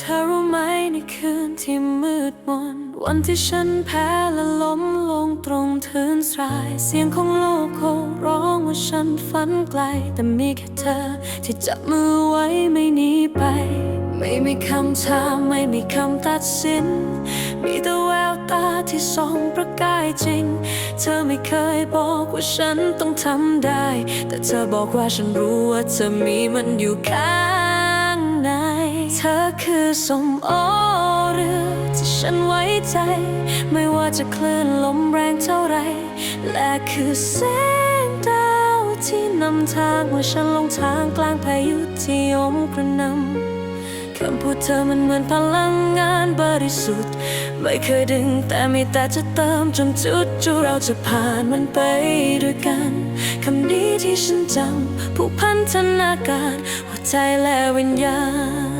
ธอรู้ไหมในคืนที่มืดมน วันที่ฉันแพ้และล้มลงตรงทืนทราย เสียงของโลกโห่ร้องว่าฉันฝันไกล แต่มีแค่เธอ ที่จับมือไว้ไม่หนีไป ไม่มีคำถามไม่มีคำตัดสิน มีแต่แววตาที่ส่องประกายจริง เธอไม่เคยบอกว่าฉันต้องทำได้ แต่เธอบอกว่าฉันรู้ว่าเธอมีมันอยู่ข้าง เธอคือสมอเรือที่ฉันไว้ใจ ไม่ว่าจะคลื่นลมแรงเท่าไร และคือแสงดาวที่นำทางเมื่อฉันลงทางกลางพายุที่โยมกระนำคำพูดเธอมันเหมือนพลังงานบริสุทธิ์ ไม่เคยดึงแต่มีแต่จะเติมจนจุดจุเราจะผ่านมันไปด้วยกันคำนี้ที่ฉันจำผูกพันธนาการ หัวใจและวิญญาณ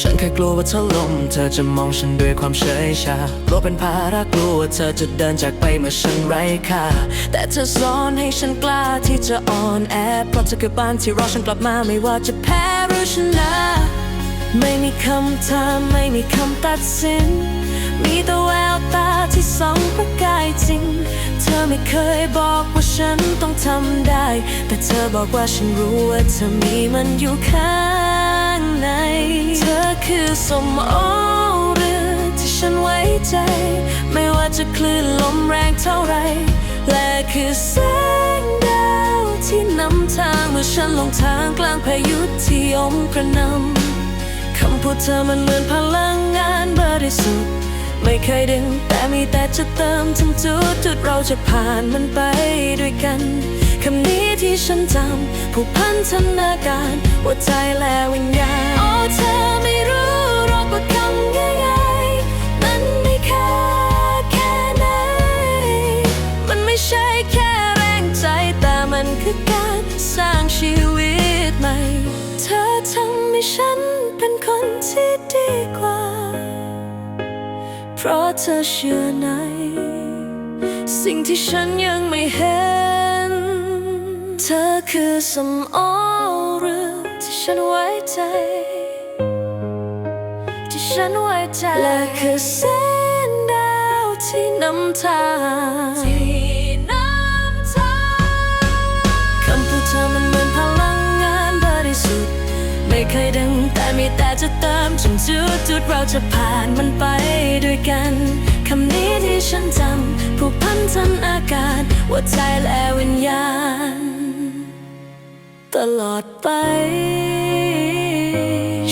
ฉันแค่กลัวว่าถ้าลมเธอจะมองฉันด้วยความเฉยชากลัวเป็นภาระกลัวว่าเธอจะเดินจากไปเมื่อฉันไร้ค่าแต่เธอสอนให้ฉันกล้าที่จะอ่อนแอเพราะเธอคือบ้านที่รอฉันกลับมาไม่ว่าจะแพ้หรือชนะไม่มีคำถามไม่มีคำตัดสิน มีแต่แววตาที่ส่องประกายจริง เธอไม่เคยบอกว่าฉันต้องทำได้ แต่เธอบอกว่าฉันรู้ว่าเธอมีมันอยู่ข้าง ใน เธอคือสมโอเรือที่ฉันไว้ใจ ไม่ว่าจะคลื่นลมแรงเท่าไรและคือแสงดาวที่นำทางเมื่อฉันลงทางกลางพายุที่ยมกระนำคำพูดเธอมันเหมือนพลังงานบริสุทธิ์ไม่เคยดึงแต่มีแต่จะเติมถึงจุดจุดเราจะผ่านมันไปด้วยกัน คำนี้ที่ฉันจำผูกพันธนาการหัวใจและวิญญาณโอ้เธอไม่รู้หรอกว่าคำง่ายๆมันไม่ค่าแค่ไหนมันไม่ใช่แค่แรงใจแต่มันคือการสร้างชีวิตใหม่ เธอทำให้ฉันเป็นคนที่ดีกว่า เพราะเธอเชื่อในสิ่งที่ฉันยังไม่เห็น เธอคือสมโอเรือที่ฉันไว้ใจ ที่ฉันไว้ใจ และคือแสงดาวที่นำทางที่นำทางคำพูดเธอมันเหมือนพลังงานบริสุทธิ์ไม่เคยดึงแต่มีแต่จะเติมจนจุดจุดเราจะผ่านมันไปด้วยกันคำนี้ที่ฉันจำผูกพันธนาการหัวใจและวิญญาณต ลอดไป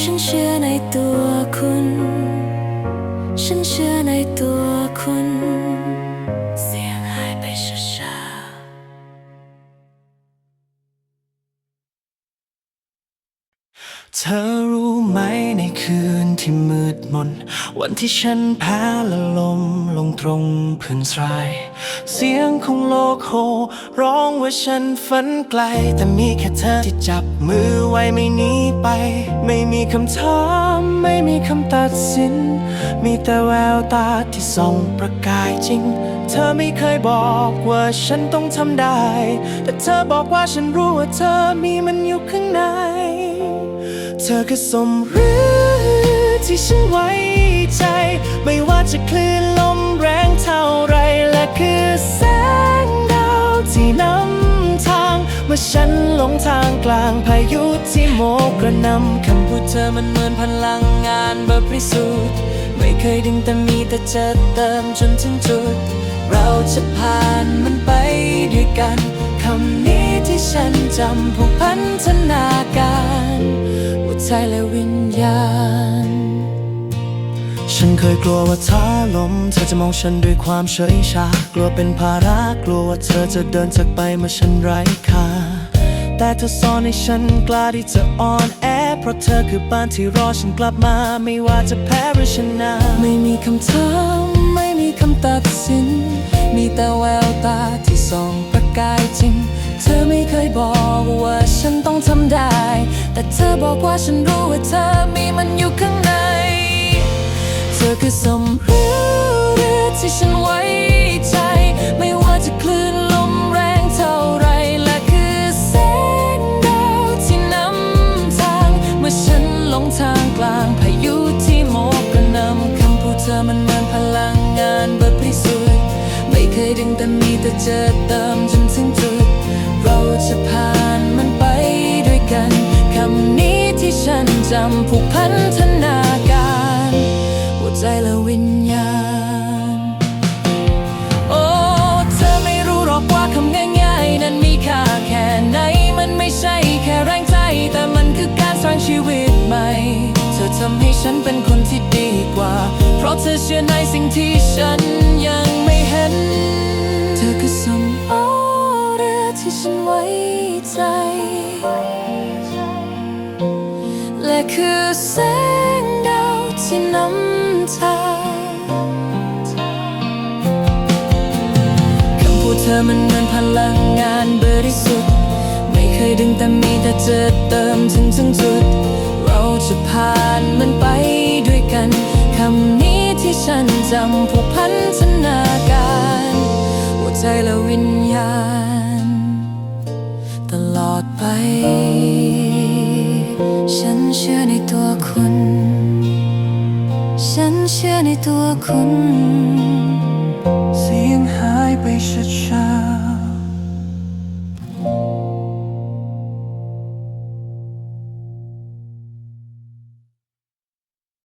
ฉันเชื่อในตัวคุณ ฉันเชื่อในตัว เธอรู้ไหมในคืนที่มืดมน วันที่ฉันแพ้และลมลงตรงพื้นทราย เสียงของโลกโหร้องว่าฉันฝันไกล แต่มีแค่เธอที่จับมือไว้ไม่หนีไป ไม่มีคำถาม ไม่มีคำตัดสิน มีแต่แววตาที่ส่องประกายจริง เธอไม่เคยบอกว่าฉันต้องทำได้ แต่เธอบอกว่าฉันรู้ว่าเธอมีมันอยู่ข้างใน เธอคือสมรือที่ฉันไว้ใจ ไม่ว่าจะคลื่นลมแรงเท่าไรและคือแสงดาวที่นำทาง เมื่อฉันหลงทางกลางพายุที่โมกระหนำคำพูดเธอมันเหมือนพลังงานบริสุทธิ์ไม่เคยดึงแต่มีแต่จะเติมจนถึงจุด เราจะผ่านมันไปด้วยกันคำนี้ที่ฉันจำผูกพันธนาการ ใจและวิญญาณ ฉันเคยกลัวว่าถ้าลม เธอจะมองฉันด้วยความเฉยชา กลัวเป็นภาระ กลัวว่าเธอจะเดินจากไปเมื่อฉันไร้ค่า แต่เธอสอนให้ฉันกล้าที่จะอ่อนแอ เพราะเธอคือบ้านที่รอฉันกลับมา ไม่ว่าจะแพ้หรือชนะ ไม่มีคำถามไม่มีคำตัดสิน มีแต่แววตาที่ส่องประกายจริง เธอไม่เคยบอกว่าฉัน องทำได้ แต่เธอบอกว่าฉันรู้ว่าเธอมีมันอยู่ข้างใน เธอคือสมรู้รือที่ฉันไว้ใจ ไม่ว่าจะคลื่นลมแรงเท่าไรและคือแสงดาวที่นำทาง เมื่อฉันหลงทางกลางพายุที่โมกกระนำคำพูดเธอมันเหมือนพลังงานเบริสุทธิ์ไม่เคยดึงแต่มีแต่เจอเติมจน ฉันจำผูกพันธนาการ หัวใจและวิญญาณ โอ้ เธอไม่รู้หรอกว่าคำง่ายๆ นั้นมีค่าแค่ไหน มันไม่ใช่แค่แรงใจ แต่มันคือการสร้างชีวิตใหม่ เธอทำให้ฉันเป็นคนที่ดีกว่า เพราะเธอเชื่อในสิ่งที่ฉันยังไม่เห็น เธอคือสมอเรือที่ฉันไว้ใจ คือแสงดาวที่นำทางคำพูดเธอมันเหมือนพลังงานบริสุทธิ์ ไม่เคยดึงแต่มีแต่เจอเติมถึงถึงจุด เราจะผ่านมันไปด้วยกัน คำนี้ที่ฉันจำผูกพันธนาการ ตัวคุณ เสียงหายไปช้า